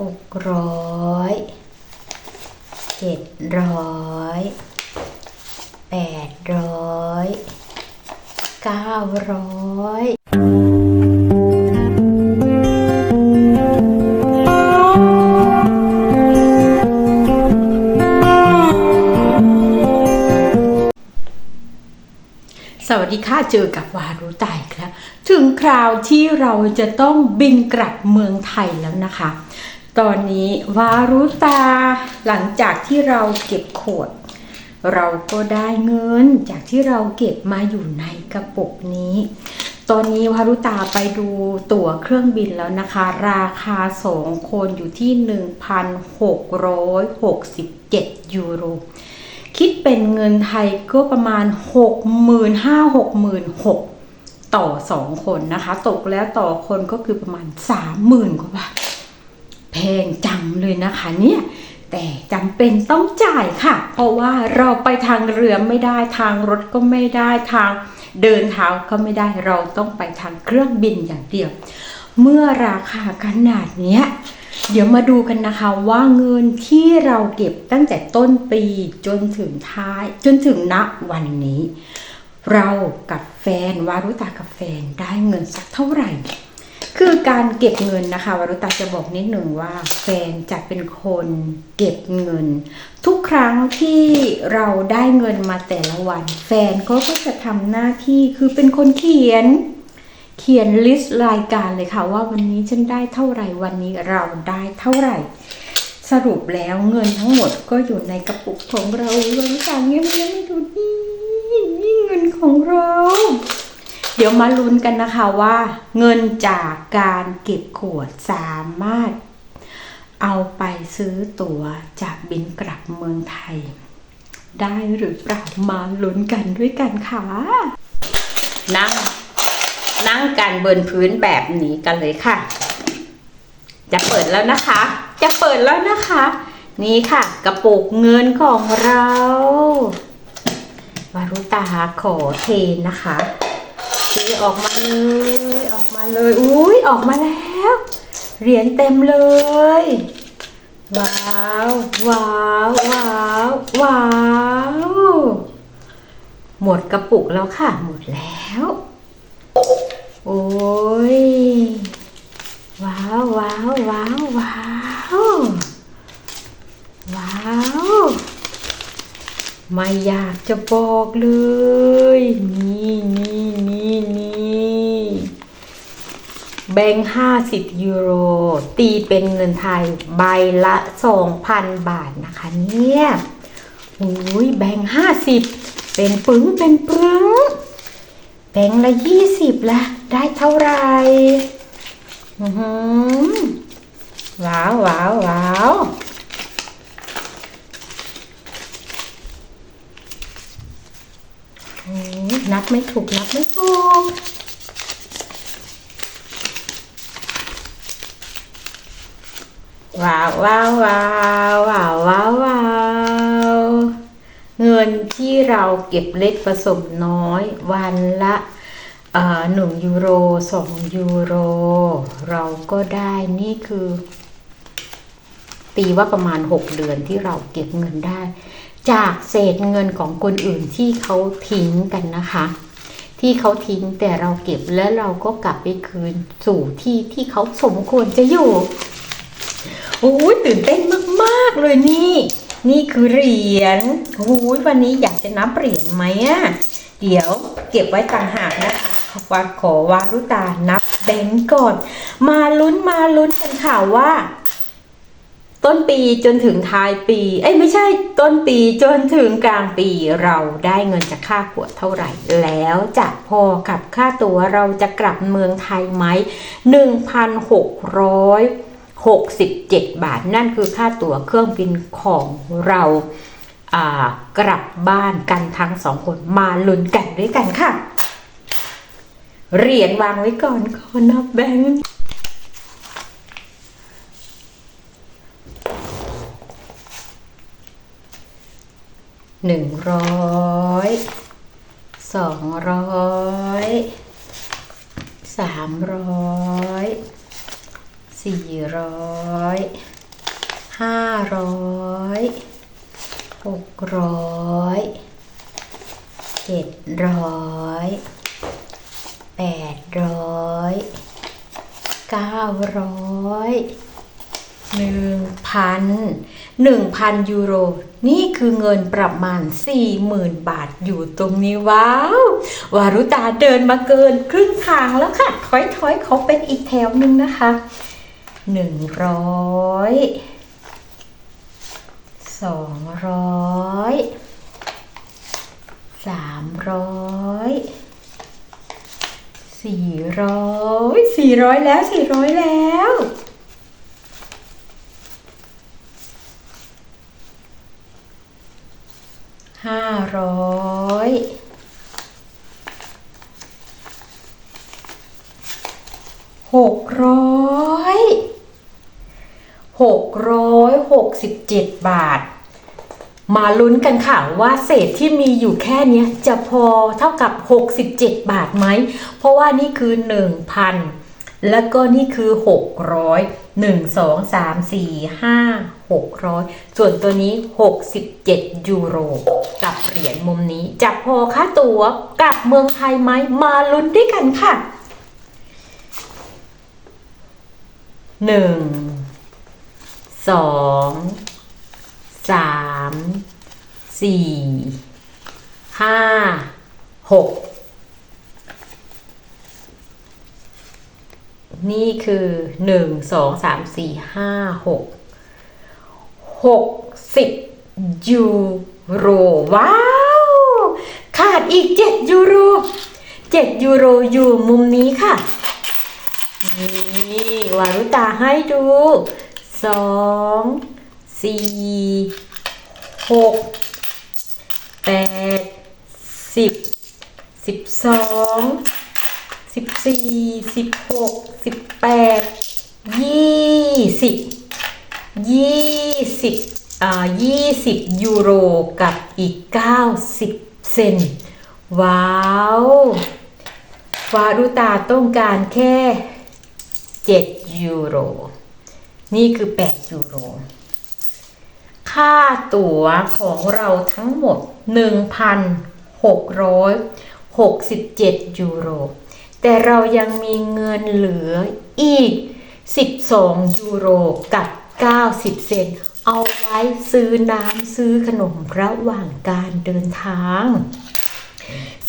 หกร้อยเจ็ดร้อยแปดร้อยเก้าร้อยสวัสดีค่ะเจอกับวารุตายครับถึงคราวที่เราจะต้องบินกลับเมืองไทยแล้วนะคะ ตอนนี้วารุตาหลังจากที่เราเก็บขวด เราก็ได้เงินจากที่เราเก็บมาอยู่ในกระปุกนี้ ตอนนี้วารุตาไปดูตั๋วเครื่องบินแล้วนะคะ ราคาสองคนอยู่ที่ 1,667 ยูโร คิดเป็นเงินไทยก็ประมาณ 65,000-66,000ต่อ 2 คนนะคะ ตกแล้วต่อคนก็คือประมาณ 30,000 กว่าบาท งจังเลยนะคะเนี่ยแต่จำเป็นต้องจ่ายค่ะ เพราะว่าเราไปทางเรือไม่ได้ทางรถก็ไม่ได้ทางเดินเท้าก็ไม่ได้เราต้องไปทางเครื่องบินอย่างเดียว เมื่อราคาขนาดนี้เดี๋ยวมาดูกันนะคะว่าเงินที่เราเก็บตั้งแต่ต้นปีจนถึงท้าย จนถึงณวันนี้ เรากับแฟนวารุตากับแฟนได้เงินสักเท่าไหร่ คือการเก็บเงินนะคะวรุตาจะบอกนิดหนึ่งว่าแฟนจะเป็นคนเก็บเงิน ทุกครั้งที่เราได้เงินมาแต่ละวัน แฟนก็ก็จะทำหน้าที่คือเป็นคนเขียนเขียนลิสต์รายการเลยค่ะว่าวันนี้ฉันได้เท่าไหร่วันนี้เราได้เท่าไหร่ สรุปแล้วเงินทั้งหมดก็อยู่ในกระปุกของเราวรุตาเงี้ยไม่ไม่ดูนี่นี่เงินของเรา เดี๋ยวมาลุ้นกันนะคะว่า เงินจากการเก็บขวดสามารถ เอาไปซื้อตั๋วจากบินกลับเมืองไทย ได้หรือเปล่ามาลุ้นกันด้วยกันค่ะ นั่ง นั่งกันบนพื้นแบบนี้กันเลยค่ะ จะเปิดแล้วนะคะ จะเปิดแล้วนะคะ นี่ค่ะ กระปุกเงินของเราวารุตาขอเทนะคะ เทออกมาเลยออกมาเลยอุ้ยออกมาแล้วเหรียญเต็มเลย ว้าวว้าวว้าวว้าวหมดกระปุกแล้วค่ะ หมดแล้ว โอ้ยว้าวว้าวว้าวว้าวว้าวไม่อยากจะบอกเลย นี่นี่นี่นี่ แบงค์ห้าสิบยูโร ตีเป็นเงินไทยใบละสองพันบาทนะคะเนี่ยโอ้ยแบงค์ห้าสิบเป็นปึ้งเป็นปึ้งแบงค์ละยี่สิบละได้เท่าไหร่อือว้าวว้าวว้าวนับไม่ถูกนับไม่ถูก ว้าวว้าวว้าวว้าวว้าววาวเงินที่เราเก็บเล็กผสมน้อย วันละหนึ่งยูโรสองยูโร เราก็ได้นี่คือ ตีว่าประมาณ 6 เดือนที่เราเก็บเงินได้ จากเศษเงินของคนอื่นที่เขาทิ้งกันนะคะ ที่เขาทิ้งแต่เราเก็บแล้วเราก็กลับไปคืนสู่ที่ที่เขาสมควรจะอยู่ อ้ยตื่นเต้นมากๆเลยนี่ นี่คือเหรียญโอ้ยวันนี้อยากจะนับเหรียญไหมอะเดี๋ยวเก็บไว้ต่างหากนะคะวาขอวารุตานับแบงก์ก่อน มาลุ้นมาลุ้นกันค่ะว่า ต้นปีจนถึงท้ายปี เอ้ยไม่ใช่ต้นปีจนถึงกลางปีเราได้เงินจากค่าขวดเท่าไหร่ แล้วจะพอกับค่าตั๋วเราจะกลับเมืองไทยไหม 67 บาท นั่นคือค่าตั๋วเครื่องบินของเราากลับบ้านกันทั้งสองคนมาลุ้นกันด้วยกันค่ะ เหรียญวางไว้ก่อนขอนับแบงค์หนึ่งร้อยสองร้อยสามร้อย สี่ร้อยห้าร้อยหกร้อยเจ็ดร้อยแปดร้อยเก้าร้อยหนึ่งพันหนึ่งพันยูโร นี่คือเงินประมาณสี่หมื่นบาทอยู่ตรงนี้ว้าววารุตาเดินมาเกินครึ่งทางแล้วค่ะ ถอยๆเขาเป็นอีกแถวหนึ่งนะคะ หนึ่งร้อยสองร้อยสามร้อยสี่ร้อยสี่ร้อยแล้วสี่ร้อยแล้วห้าร้อยหกร้อย หกร้อยหกสิบเจ็ดบาท มาลุ้นกันค่ะว่าเศษที่มีอยู่แค่เนี้ยจะพอเท่ากับ 67 บาทไหม เพราะว่านี่คือ 1,000 แล้วก็นี่คือ 600 1 2 3 4 5 600 ส่วนตัวนี้ 67 ยูโร กับเหรียญมุมนี้ จะพอค่าตั๋วกลับเมืองไทยไหม มาลุ้นด้วยกันค่ะหนึ่ง สองสามสี่ห้าหกนี่คือหนึ่งสองสามสี่ห้าหกหกสิบยูโร ว้าว ขาดอีกเจ็ดยูโรเจ็ดยูโรอยู่มุมนี้ค่ะ นี่วารุตาให้ดู สองสี่หกแปดสิบสิบสองสิบสี่สิบหกสิบแปดยี่สิบยี่สิบอ่ายี่สิบยูโรกับอีกเก้าสิบเซนว้าววารุตาต้องการแค่7ยูโร นี่คือ 8 ยูโร ค่าตั๋วของเราทั้งหมด 1,667 ยูโร แต่เรายังมีเงินเหลืออีก 12 ยูโรกับ 90 เซนเอาไว้ซื้อน้ำซื้อขนมระหว่างการเดินทาง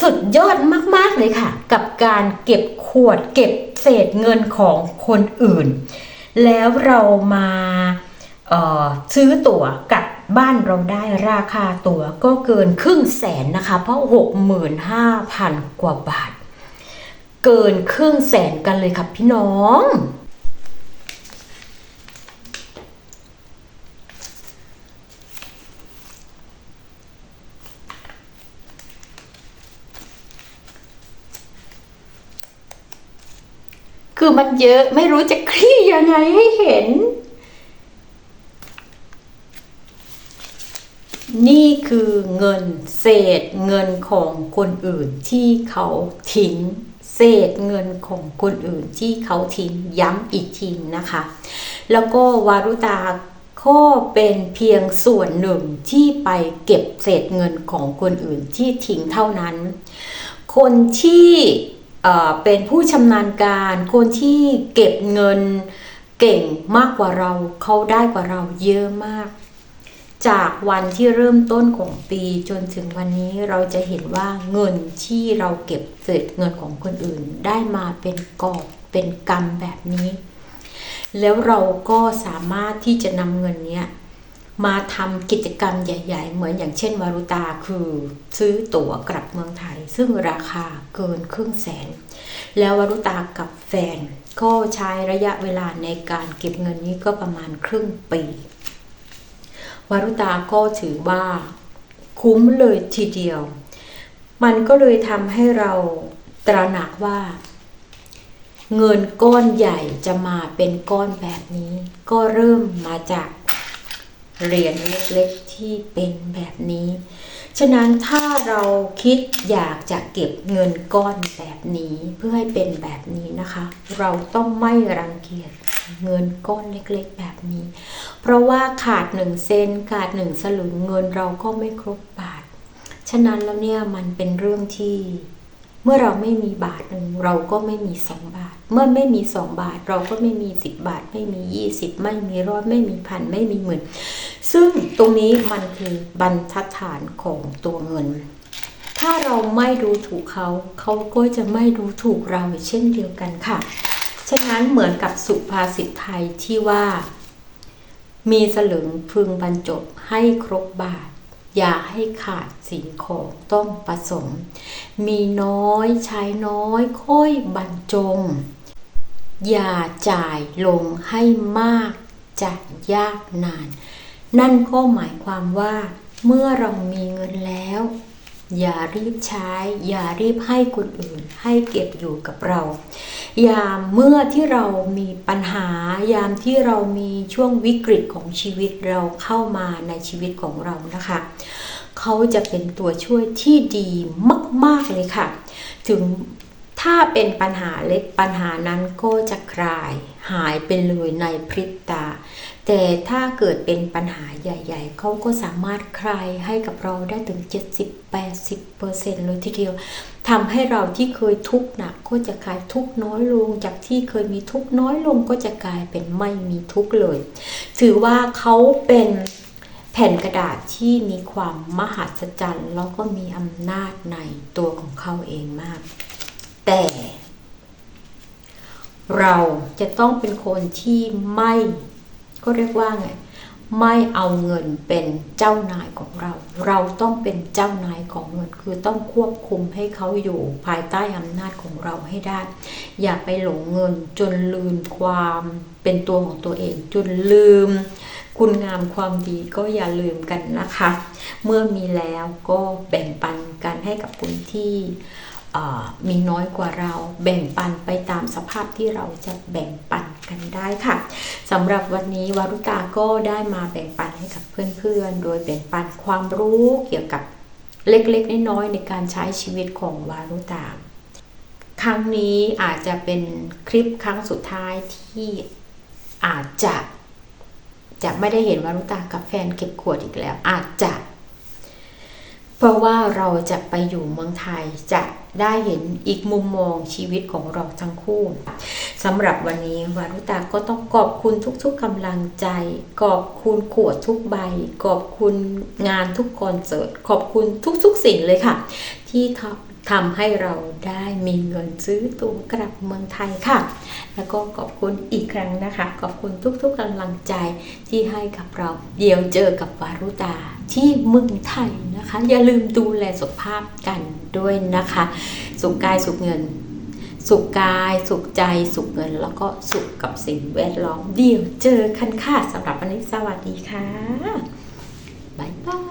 สุดยอดมาก ๆ เลยค่ะ กับการเก็บขวดเก็บเศษเงินของคนอื่น แล้วเรามาซื้อตั๋วกับบ้านเราได้ราคาตั๋วก็เกินครึ่งแสนนะคะ เพราะ 65,000 กว่าบาท เกินครึ่งแสนกันเลยค่ะพี่น้องคือมันเยอะไม่รู้จะ ยังไงให้เห็น นี่คือเงินเศษเงินของคนอื่นที่เขาทิ้ง เศษเงินของคนอื่นที่เขาทิ้งย้ำอีกทีนะคะ แล้วก็วารุตาก็เป็นเพียงส่วนหนึ่งที่ไปเก็บเศษเงินของคนอื่นที่ทิ้งเท่านั้น คนที่ เป็นผู้ชำนาญการคนที่เก็บเงินเก่งมากกว่าเราเขาได้กว่าเราเยอะมาก จากวันที่เริ่มต้นของปีจนถึงวันนี้เราจะเห็นว่าเงินที่เราเก็บเศษเงินของคนอื่น ได้มาเป็นกอบเป็นกำแบบนี้ แล้วเราก็สามารถที่จะนำเงินเนี้ย มาทำกิจกรรมใหญ่ ๆ เหมือนอย่างเช่นวารุตาคือซื้อตั๋วกลับเมืองไทย ซึ่งราคาเกินครึ่งแสน แล้ววารุตากับแฟน ก็ใช้ระยะเวลาในการเก็บเงินนี้ก็ประมาณครึ่งปีวารุตาก็ถือว่าคุ้มเลยทีเดียว มันก็เลยทำให้เราตระหนักว่า เงินก้อนใหญ่จะมาเป็นก้อนแบบนี้ ก็เริ่มมาจาก เหรียญเล็กๆที่เป็นแบบนี้ ฉะนั้นถ้าเราคิดอยากจะเก็บเงินก้อนแบบนี้เพื่อให้เป็นแบบนี้นะคะ เราต้องไม่รังเกียจเงินก้อนเล็กๆแบบนี้ เพราะว่าขาดหนึ่งเซนขาดหนึ่งสลึงเงินเราก็ไม่ครบบาท ฉะนั้นแล้วเนี่ยมันเป็นเรื่องที่ เมื่อเราไม่มีบาทหนึ่งเราก็ไม่มีสองบาท เมื่อไม่มีสองบาท เราก็ไม่มีสิบบาท ไม่มียี่สิบไม่มีร้อยไม่มีพันไม่มีหมื่นซึ่งตรงนี้มันคือบรรทัดฐานของตัวเงิน ถ้าเราไม่ดูถูกเขาเขาก็จะไม่ดูถูกเราเช่นเดียวกันค่ะ ฉะนั้นเหมือนกับสุภาษิตไทยที่ว่า มีสลึงพึงบรรจบให้ครบบาท อย่าให้ขาดสิ่งของต้องประสม มีน้อยใช้น้อยค่อยบรรจง อย่าจ่ายลงให้มากจะยากนาน นั่นก็หมายความว่า เมื่อเรามีเงินแล้ว อย่ารีบใช้ อย่ารีบให้คนอื่น ให้เก็บอยู่กับเรา ยามเมื่อที่เรามีปัญหา ยามที่เรามีช่วงวิกฤตของชีวิตเราเข้ามาในชีวิตของเรานะคะ เขาจะเป็นตัวช่วยที่ดีมาก ๆเลยค่ะ ถึงถ้าเป็นปัญหาเล็กปัญหานั้นก็จะคลายหายไปเลยในพริบตา แต่ถ้าเกิดเป็นปัญหาใหญ่ ๆ เขาก็สามารถคลายให้กับเราได้ถึง 70-80%เลยทีเดียวทำให้เราที่เคยทุกข์หนักก็จะกลายทุกข์น้อยลง จากที่เคยมีทุกข์น้อยลงก็จะกลายเป็นไม่มีทุกข์เลย ถือว่าเขาเป็นแผ่นกระดาษที่มีความมหัศจรรย์แล้วก็มีอำนาจในตัวของเขาเองมาก แต่ เราจะต้องเป็นคนที่ไม่ ก็เรียกว่าไงไม่เอาเงินเป็นเจ้านายของเรา เราต้องเป็นเจ้านายของเงิน คือต้องควบคุมให้เขาอยู่ภายใต้อำนาจของเราให้ได้ อย่าไปหลงเงินจนลืมความเป็นตัวของตัวเอง จนลืม คุณงามความดีก็อย่าลืมกันนะคะ เมื่อมีแล้วก็แบ่งปันกันให้กับคนที่ มีน้อยกว่าเราแบ่งปันไปตามสภาพที่เราจะแบ่งปันกันได้ค่ะสำหรับวันนี้วารุตาก็ได้มาแบ่งปันให้กับเพื่อนๆ โดยแบ่งปันความรู้เกี่ยวกับเล็กๆน้อยๆในการใช้ชีวิตของวารุตา ครั้งนี้อาจจะเป็นคลิปครั้งสุดท้ายที่อาจจะจะไม่ได้เห็นวารุตากับแฟนเก็บขวดอีกแล้ว อาจจะ เพราะว่าเราจะไปอยู่เมืองไทยจะได้เห็นอีกมุมมองชีวิตของเราทั้งคู่สำหรับวันนี้วารุตาก็ต้องขอบคุณทุกๆกำลังใจ ขอบคุณขวดทุกใบ ขอบคุณงานทุกคอนเสิร์ต ขอบคุณทุกๆสิ่งเลยค่ะ ที่ท ทำให้เราได้มีเงินซื้อตั๋วกลับเมืองไทยค่ะ แล้วก็ขอบคุณอีกครั้งนะคะ ขอบคุณทุกๆกำลังใจที่ให้กับเรา เดี๋ยวเจอกับวารุตาที่เมืองไทยนะคะ อย่าลืมดูแลสุขภาพกันด้วยนะคะ สุขกายสุขเงิน สุขกาย สุขใจ สุขเงิน แล้วก็สุขกับสิ่งแวดล้อม เดี๋ยวเจอกันค่ะสำหรับวันนี้สวัสดีค่ะ บ๊ายบาย